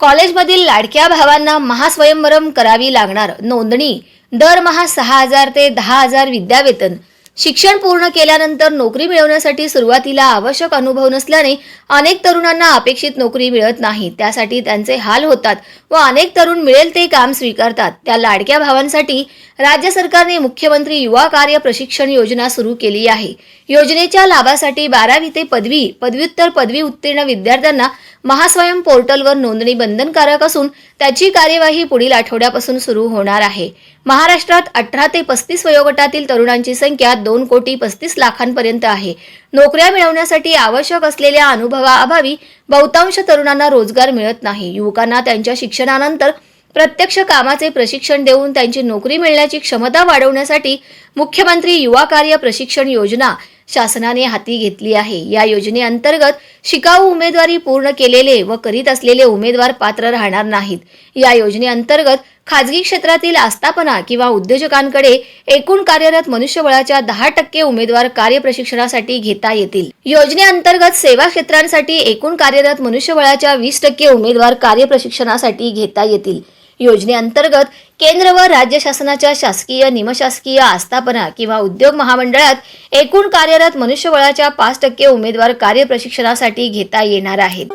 कॉलेजमधील लाडक्या भावांना महास्वयंवरम करावी लागणार नोंदणी. दरमहा सहा हजार ते दहा हजार विद्यावेतन. शिक्षण पूर्ण केल्यानंतर नोकरी मिळवण्यासाठी सुरुवातीला आवश्यक अनुभव नसल्याने अनेक तरुणांना अपेक्षित नोकरी मिळत नाही. त्यासाठी त्यांचे हाल होतात व अनेक तरुण मिळेल ते काम स्वीकारतात. त्या लाडक्या भावांसाठी राज्य सरकारने मुख्यमंत्री युवा कार्य प्रशिक्षण योजना सुरू केली आहे. योजनेच्या लाभासाठी बारावी ते पदवी पदव्युत्तर पदवी उत्तीर्ण विद्यार्थ्यांना महास्वयं पोर्टलवर नोंदणी बंधनकारक असून त्याची कार्यवाही पुढील आठवड्यापासून सुरू होणार आहे. महाराष्ट्रात अठरा ते पस्तीस वयोगटातील तरुणांची संख्या दोन कोटी पस्तीस लाखांपर्यंत आहे. नोकऱ्या मिळवण्यासाठी आवश्यक असलेल्या अनुभवाअभावी बहुतांश तरुणांना रोजगार मिळत नाही. युवकांना त्यांच्या शिक्षणानंतर प्रत्यक्ष कामाचे प्रशिक्षण देऊन त्यांची नोकरी मिळण्याची क्षमता वाढवण्यासाठी मुख्यमंत्री युवा कार्य प्रशिक्षण योजना शासनाने हाती घेतली आहे. या योजनेअंतर्गत शिकाऊ उमेदवारी पूर्ण केलेले व करीत असलेले उमेदवार पात्र राहणार नाहीत. या योजनेअंतर्गत खाजगी क्षेत्रातील आस्थापना किंवा उद्योजकांकडे एकूण कार्यरत मनुष्यबळाच्या दहा टक्के उमेदवार कार्य प्रशिक्षणासाठी घेता येतील. योजनेअंतर्गत सेवा क्षेत्रांसाठी एकूण कार्यरत मनुष्यबळाच्या वीस टक्के उमेदवार कार्य प्रशिक्षणासाठी घेता येतील. योजनेअंतर्गत केंद्र व राज्य शासनाच्या शासकीय निमशासकीय आस्थापना किंवा उद्योग महामंडळात एकूण कार्यरत मनुष्यबळाच्या पाच टक्के उमेदवार कार्य प्रशिक्षणासाठी घेता येणार आहेत.